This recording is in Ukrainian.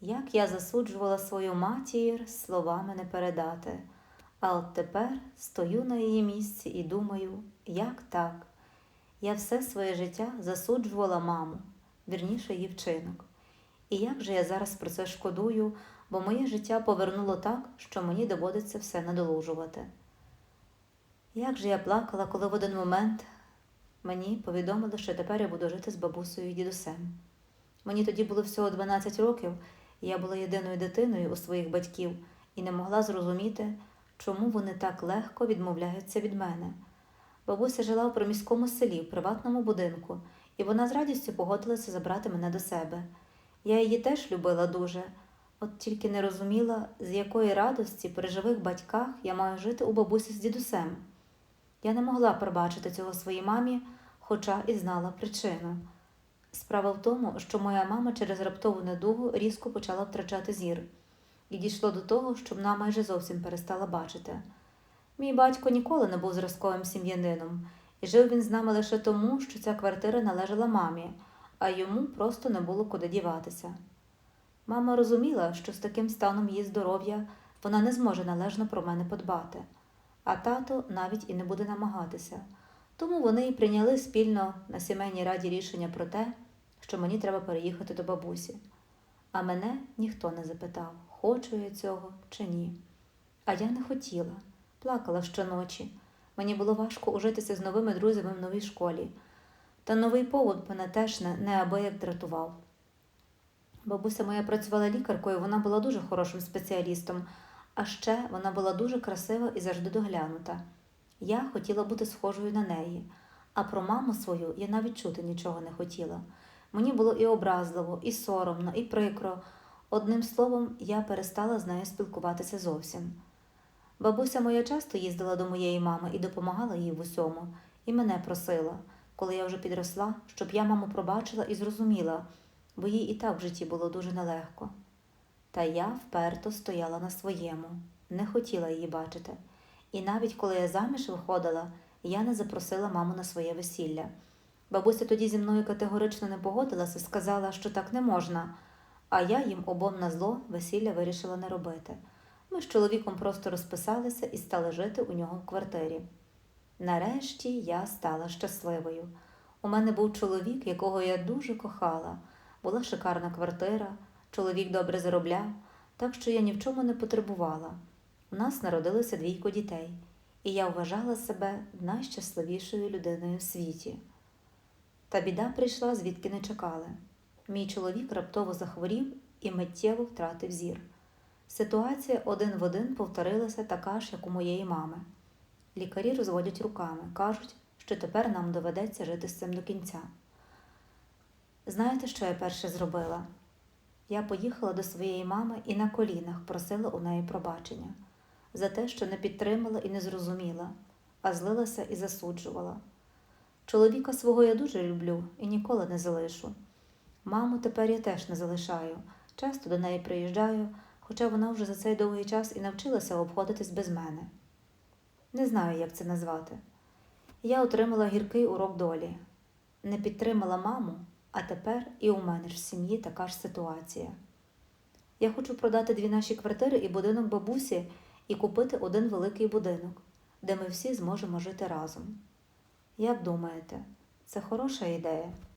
Як я засуджувала свою матір, словами не передати. А от тепер стою на її місці і думаю, як так? Я все своє життя засуджувала маму, вірніше її вчинок. І як же я зараз про це шкодую, бо моє життя повернуло так, що мені доводиться все надолужувати. Як же я плакала, коли в один момент мені повідомили, що тепер я буду жити з бабусею і дідусем. Мені тоді було всього 12 років, я була єдиною дитиною у своїх батьків і не могла зрозуміти, чому вони так легко відмовляються від мене. Бабуся жила в приміському селі, в приватному будинку, і вона з радістю погодилася забрати мене до себе. Я її теж любила дуже, от тільки не розуміла, з якої радості при живих батьках я маю жити у бабусі з дідусем. Я не могла пробачити цього своїй мамі, хоча і знала причину. Справа в тому, що моя мама через раптову недугу різко почала втрачати зір, і дійшло до того, що вона майже зовсім перестала бачити. Мій батько ніколи не був зразковим сім'янином, і жив він з нами лише тому, що ця квартира належала мамі, а йому просто не було куди діватися. Мама розуміла, що з таким станом її здоров'я вона не зможе належно про мене подбати, а тато навіть і не буде намагатися. Тому вони і прийняли спільно на сімейній раді рішення про те, що мені треба переїхати до бабусі. А мене ніхто не запитав, хочу я цього чи ні. А я не хотіла, плакала щоночі. Мені було важко ужитися з новими друзями в новій школі. Та новий повод мене теж неабияк дратував. Бабуся моя працювала лікаркою, вона була дуже хорошим спеціалістом, а ще вона була дуже красива і завжди доглянута. Я хотіла бути схожою на неї, а про маму свою я навіть чути нічого не хотіла. Мені було і образливо, і соромно, і прикро. Одним словом, я перестала з нею спілкуватися зовсім. Бабуся моя часто їздила до моєї мами і допомагала їй в усьому, і мене просила, коли я вже підросла, щоб я маму пробачила і зрозуміла, бо їй і так в житті було дуже нелегко. Та я вперто стояла на своєму, не хотіла її бачити. І навіть коли я заміж виходила, я не запросила маму на своє весілля. Бабуся тоді зі мною категорично не погодилася, сказала, що так не можна, а я їм обом на зло весілля вирішила не робити. Ми з чоловіком просто розписалися і стали жити у нього в квартирі. Нарешті я стала щасливою. У мене був чоловік, якого я дуже кохала. Була шикарна квартира, чоловік добре заробляв, так що я ні в чому не потребувала. У нас народилося двійко дітей, і я вважала себе найщасливішою людиною в світі. Та біда прийшла, звідки не чекали. Мій чоловік раптово захворів і миттєво втратив зір. Ситуація один в один повторилася така ж, як у моєї мами. Лікарі розводять руками, кажуть, що тепер нам доведеться жити з цим до кінця. Знаєте, що я перше зробила? Я поїхала до своєї мами і на колінах просила у неї пробачення за те, що не підтримала і не зрозуміла, а злилася і засуджувала. Чоловіка свого я дуже люблю і ніколи не залишу. Маму тепер я теж не залишаю, часто до неї приїжджаю, хоча вона вже за цей довгий час і навчилася обходитись без мене. Не знаю, як це назвати. Я отримала гіркий урок долі, не підтримала маму, а тепер і у мене ж в сім'ї така ж ситуація. Я хочу продати дві наші квартири і будинок бабусі і купити один великий будинок, де ми всі зможемо жити разом. Як думаєте, це хороша ідея?